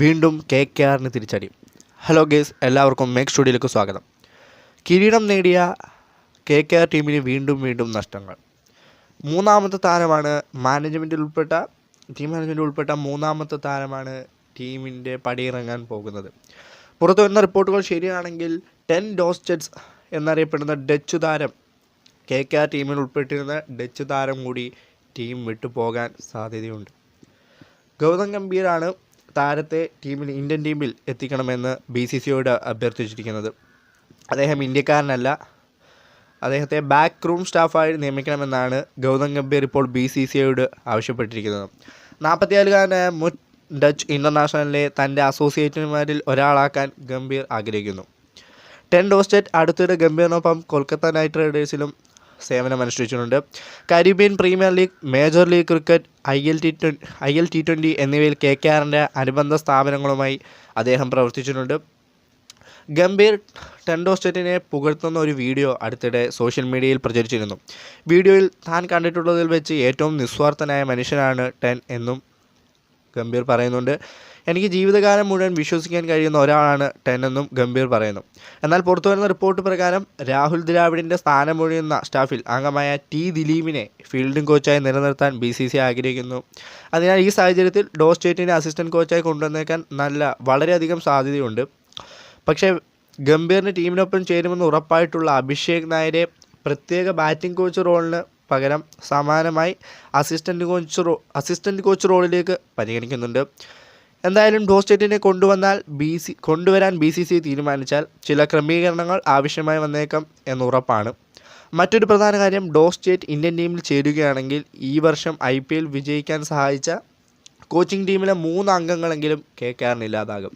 വീണ്ടും K K ആറിന് തിരിച്ചടി. ഹലോ ഗേസ് എല്ലാവർക്കും മേക്ക് സ്റ്റുഡിയോയിലേക്ക് സ്വാഗതം. കിരീടം നേടിയ കെ കെ ആർ ടീമിന് വീണ്ടും വീണ്ടും നഷ്ടങ്ങൾ. മൂന്നാമത്തെ താരമാണ് മാനേജ്മെന്റിൽ ഉൾപ്പെട്ട ടീം മാനേജ്മെന്റിൽ ഉൾപ്പെട്ട മൂന്നാമത്തെ താരമാണ് ടീമിന്റെ പടിയിറങ്ങാൻ പോകുന്നത്. പുറത്തു വരുന്ന റിപ്പോർട്ടുകൾ ശരിയാണെങ്കിൽ ടെൻ ഡോസ്റ്റെറ്റ്സ് എന്നറിയപ്പെടുന്ന ഡച്ച് താരം കെ കെ ആർ ടീമിൽ ഉൾപ്പെട്ടിരുന്ന ഡച്ച് താരം കൂടി ടീം വിട്ടുപോകാൻ സാധ്യതയുണ്ട്. ഗൗതം ഗംഭീറാണ് താരത്തെ ടീമിൽ ഇന്ത്യൻ ടീമിൽ എത്തിക്കണമെന്ന് ബി സി സിയോട് അഭ്യർത്ഥിച്ചിരിക്കുന്നത്. അദ്ദേഹം ഇന്ത്യക്കാരനല്ല. അദ്ദേഹത്തെ ബാക്ക് റൂം സ്റ്റാഫായി നിയമിക്കണമെന്നാണ് ഗൗതം ഗംഭീർ ഇപ്പോൾ ബി സി സിയോട് ആവശ്യപ്പെട്ടിരിക്കുന്നത്. നാൽപ്പത്തിയാലുകാരനായ മുൻ ഡച്ച് ഇന്റർനാഷണലിലെ തന്റെ അസോസിയേറ്റുമാരിൽ ഒരാളാക്കാൻ ഗംഭീർ ആഗ്രഹിക്കുന്നു. ടെൻ ഡോസ്റ്റേറ്റ് അടുത്തിടെ ഗംഭീറിനൊപ്പം കൊൽക്കത്ത നൈറ്റ് റൈഡേഴ്സിലും സേവനമനുഷ്ഠിച്ചിട്ടുണ്ട് Caribbean premier league major league cricket I L T twenty എന്നിവയിൽ കെ കെ ആറിന്റെ അനുബന്ധ സ്ഥാപനങ്ങളുമായി അദ്ദേഹം പ്രവർത്തിച്ചിട്ടുണ്ട്. ഗംഭീർ ടെൻഡോസ്റ്ററ്റിനെ പുകഴ്ത്തുന്ന ഒരു വീഡിയോ അടുത്തിടെ സോഷ്യൽ മീഡിയയിൽ പ്രചരിച്ചിരുന്നു. വീഡിയോയിൽ താൻ കണ്ടിട്ടുള്ളതിൽ വെച്ച് ഏറ്റവും നിസ്വാർത്ഥനായ മനുഷ്യനാണ് ടെൻ എന്നും ഗംഭീർ പറയുന്നുണ്ട്. എനിക്ക് ജീവിതകാലം മുഴുവൻ വിശ്വസിക്കാൻ കഴിയുന്ന ഒരാളാണ് ടെൻ എന്നും ഗംഭീർ പറയുന്നു. എന്നാൽ പുറത്തു വരുന്ന റിപ്പോർട്ട് പ്രകാരം രാഹുൽ ദ്രാവിഡിന്റെ സ്ഥാനമൊഴിയുന്ന സ്റ്റാഫിൽ അംഗമായ ടി ദിലീപിനെ ഫീൽഡിംഗ് കോച്ചായി നിലനിർത്താൻ ബി സി സി ആഗ്രഹിക്കുന്നു. അതിനാൽ ഈ സാഹചര്യത്തിൽ ഡോ സ്റ്റേറ്റിനെ അസിസ്റ്റന്റ് കോച്ചായി കൊണ്ടുവന്നേക്കാൻ നല്ല വളരെയധികം സാധ്യതയുണ്ട്. പക്ഷേ ഗംഭീറിന് ടീമിനൊപ്പം ചേരുമെന്ന് ഉറപ്പായിട്ടുള്ള അഭിഷേക് നായരെ പ്രത്യേക ബാറ്റിംഗ് കോച്ച് റോളിന് പകരം സമാനമായി assistant coach role assistant coach റോളിലേക്ക് പരിഗണിക്കുന്നുണ്ട്. എന്തായാലും ഡോസ്റ്റേറ്റിനെ കൊണ്ടുവന്നാൽ ബി സി കൊണ്ടുവരാൻ ബി സി സി തീരുമാനിച്ചാൽ ചില ക്രമീകരണങ്ങൾ ആവശ്യമായി വന്നേക്കാം എന്നുറപ്പാണ്. മറ്റൊരു പ്രധാന കാര്യം ഡോസ്റ്റേറ്റ് ഇന്ത്യൻ ടീമിൽ ചേരുകയാണെങ്കിൽ ഈ വർഷം ഐ പി എൽ വിജയിക്കാൻ സഹായിച്ച കോച്ചിങ് ടീമിലെ മൂന്ന് അംഗങ്ങളെങ്കിലും കെ കെ ആറിന് ഇല്ലാതാകും.